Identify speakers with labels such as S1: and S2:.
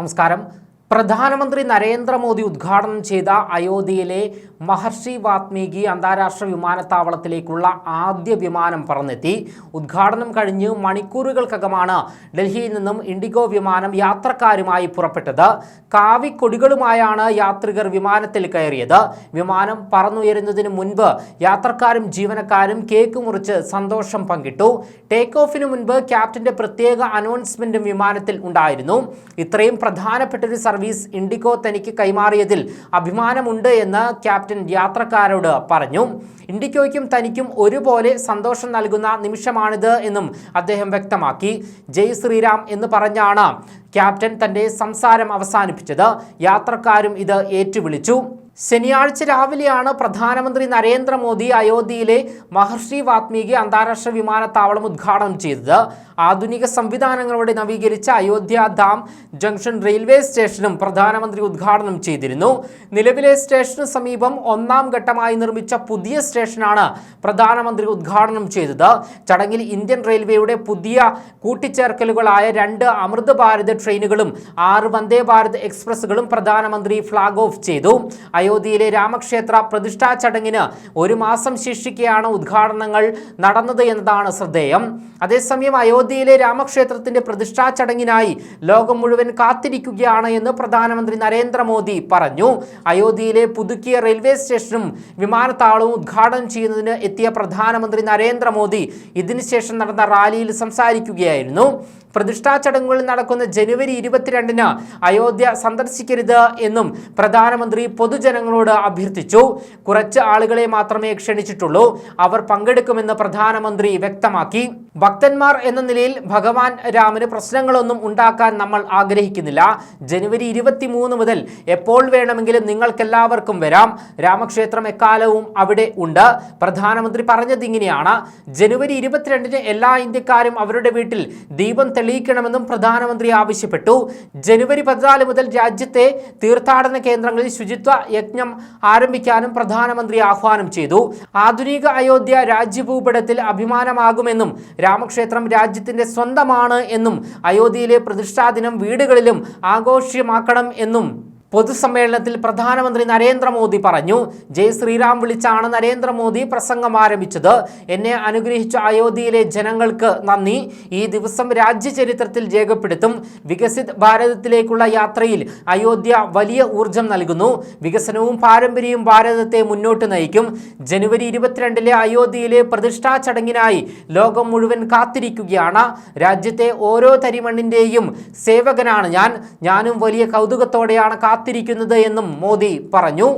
S1: നമസ്കാരം പ്രധാനമന്ത്രി നരേന്ദ്രമോദി ഉദ്ഘാടനം ചെയ്ത അയോധ്യയിലെ മഹർഷി വാത്മീകി അന്താരാഷ്ട്ര വിമാനത്താവളത്തിലേക്കുള്ള ആദ്യ വിമാനം പറന്നെത്തി ഉദ്ഘാടനം കഴിഞ്ഞ് മണിക്കൂറുകൾക്കകമാണ് ഡൽഹിയിൽ നിന്നും ഇൻഡിഗോ വിമാനം യാത്രക്കാരുമായി പുറപ്പെട്ടത് കാവിക്കൊടികളുമായാണ് യാത്രികർ വിമാനത്തിൽ കയറിയത് വിമാനം പറന്നുയരുന്നതിന് മുൻപ് യാത്രക്കാരും ജീവനക്കാരും കേക്ക് മുറിച്ച് സന്തോഷം പങ്കിട്ടു ടേക്ക് ഓഫിന് മുൻപ് ക്യാപ്റ്റന്റെ പ്രത്യേക അനൗൺസ്മെന്റും വിമാനത്തിൽ ഉണ്ടായിരുന്നു ഇത്രയും പ്രധാനപ്പെട്ട ഒരു സർവീസ് സർവീസ് ഇൻഡിഗോ തനിക്ക് കൈമാറിയതിൽ അഭിമാനമുണ്ട് എന്ന് ക്യാപ്റ്റൻ യാത്രക്കാരോട് പറഞ്ഞു ഇൻഡിക്കോയ്ക്കും തനിക്കും ഒരുപോലെ സന്തോഷം നൽകുന്ന നിമിഷമാണിത് എന്നും അദ്ദേഹം വ്യക്തമാക്കി ജയ് ശ്രീറാം എന്ന് പറഞ്ഞാണ് ക്യാപ്റ്റൻ തൻ്റെ സംസാരം അവസാനിപ്പിച്ചത് യാത്രക്കാരും ഇത് ഏറ്റുവിളിച്ചു ശനിയാഴ്ച രാവിലെയാണ് പ്രധാനമന്ത്രി നരേന്ദ്രമോദി അയോധ്യയിലെ മഹർഷി വാത്മീകി അന്താരാഷ്ട്ര വിമാനത്താവളം ഉദ്ഘാടനം ചെയ്തത് ആധുനിക സംവിധാനങ്ങളോടെ നവീകരിച്ച അയോധ്യ ധാം ജംഗ്ഷൻ റെയിൽവേ സ്റ്റേഷനും പ്രധാനമന്ത്രി ഉദ്ഘാടനം ചെയ്തിരുന്നു നിലവിലെ സ്റ്റേഷന് സമീപം ഒന്നാം ഘട്ടമായി നിർമ്മിച്ച പുതിയ സ്റ്റേഷനാണ് പ്രധാനമന്ത്രി ഉദ്ഘാടനം ചെയ്തത് ചടങ്ങിൽ ഇന്ത്യൻ റെയിൽവേയുടെ പുതിയ കൂട്ടിച്ചേർക്കലുകളായ രണ്ട് അമൃത് ഭാരത് ട്രെയിനുകളും ആറ് വന്ദേ ഭാരത് എക്സ്പ്രസ്സുകളും പ്രധാനമന്ത്രി ഫ്ളാഗ് ഓഫ് ചെയ്തു അയോധ്യയിലെ രാമക്ഷേത്ര പ്രതിഷ്ഠാ ചടങ്ങിന് ഒരു മാസം ശേഷിക്കെയാണ് ഉദ്ഘാടനങ്ങൾ നടന്നത് എന്നതാണ് ശ്രദ്ധേയം അതേസമയം അയോധ്യയിലെ രാമക്ഷേത്രത്തിന്റെ പ്രതിഷ്ഠാ ചടങ്ങിനായി ലോകം മുഴുവൻ കാത്തിരിക്കുകയാണ് എന്ന് പ്രധാനമന്ത്രി നരേന്ദ്രമോദി പറഞ്ഞു അയോധ്യയിലെ പുതുക്കിയ റെയിൽവേ സ്റ്റേഷനും വിമാനത്താവളവും ഉദ്ഘാടനം ചെയ്യുന്നതിന് എത്തിയ പ്രധാനമന്ത്രി നരേന്ദ്രമോദി ഇതിനുശേഷം നടന്ന റാലിയിൽ സംസാരിക്കുകയായിരുന്നു പ്രതിഷ്ഠാ ചടങ്ങുകൾ നടക്കുന്ന ജനുവരി ഇരുപത്തിരണ്ടിന് അയോധ്യ സന്ദർശിക്കരുത് എന്നും പ്രധാനമന്ത്രി പൊതുജനങ്ങളോട് അഭ്യർത്ഥിച്ചു കുറച്ച് ആളുകളെ മാത്രമേ ക്ഷണിച്ചിട്ടുള്ളൂ അവർ പങ്കെടുക്കുമെന്ന് പ്രധാനമന്ത്രി വ്യക്തമാക്കി ഭക്തന്മാർ എന്ന നിലയിൽ ഭഗവാൻ രാമന് പ്രശ്നങ്ങളൊന്നും ഉണ്ടാക്കാൻ നമ്മൾ ആഗ്രഹിക്കുന്നില്ല ജനുവരി ഇരുപത്തിമൂന്ന് മുതൽ എപ്പോൾ വേണമെങ്കിലും നിങ്ങൾക്കെല്ലാവർക്കും വരാം രാമക്ഷേത്രം എക്കാലവും അവിടെ ഉണ്ട് പ്രധാനമന്ത്രി പറഞ്ഞതിങ്ങനെയാണ് ജനുവരി ഇരുപത്തിരണ്ടിന് എല്ലാ ഇന്ത്യക്കാരും അവരുടെ വീട്ടിൽ ദീപം തെളിയിക്കണമെന്നും പ്രധാനമന്ത്രി ആവശ്യപ്പെട്ടു ജനുവരി പതിനാല് മുതൽ രാജ്യത്തെ തീർത്ഥാടന കേന്ദ്രങ്ങളിൽ ശുചിത്വ യജ്ഞം ആരംഭിക്കാനും പ്രധാനമന്ത്രി ആഹ്വാനം ചെയ്തു ആധുനിക അയോധ്യ രാജ്യഭൂപടത്തിൽ അഭിമാനമാകുമെന്നും രാമക്ഷേത്രം രാജ്യത്തിന്റെ സ്വന്തമാണ് എന്നും അയോധ്യയിലെ പ്രതിഷ്ഠാദിനം വീടുകളിലും ആഘോഷ്യമാക്കണം എന്നും പൊതുസമ്മേളനത്തിൽ പ്രധാനമന്ത്രി നരേന്ദ്രമോദി പറഞ്ഞു ജയ് ശ്രീറാം വിളിച്ചാണ് നരേന്ദ്രമോദി പ്രസംഗം ആരംഭിച്ചത് എന്നെ അനുഗ്രഹിച്ച അയോധ്യയിലെ ജനങ്ങൾക്ക് നന്ദി ഈ ദിവസം രാജ്യചരിത്രത്തിൽ രേഖപ്പെടുത്തും വികസിത് ഭാരതത്തിലേക്കുള്ള യാത്രയിൽ അയോധ്യ വലിയ ഊർജം നൽകുന്നു വികസനവും പാരമ്പര്യവും ഭാരതത്തെ മുന്നോട്ട് നയിക്കും ജനുവരി ഇരുപത്തിരണ്ടിലെ അയോധ്യയിലെ പ്രതിഷ്ഠാ ചടങ്ങിനായി ലോകം മുഴുവൻ കാത്തിരിക്കുകയാണ് രാജ്യത്തെ ഓരോ തരിമണ്ണിൻ്റെയും സേവകനാണ് ഞാൻ ഞാനും വലിയ കൗതുകത്തോടെയാണ് കാത്തിരിക്കുന്നത് കാത്തിരിക്കുന്നത് എന്നും മോദി പറഞ്ഞു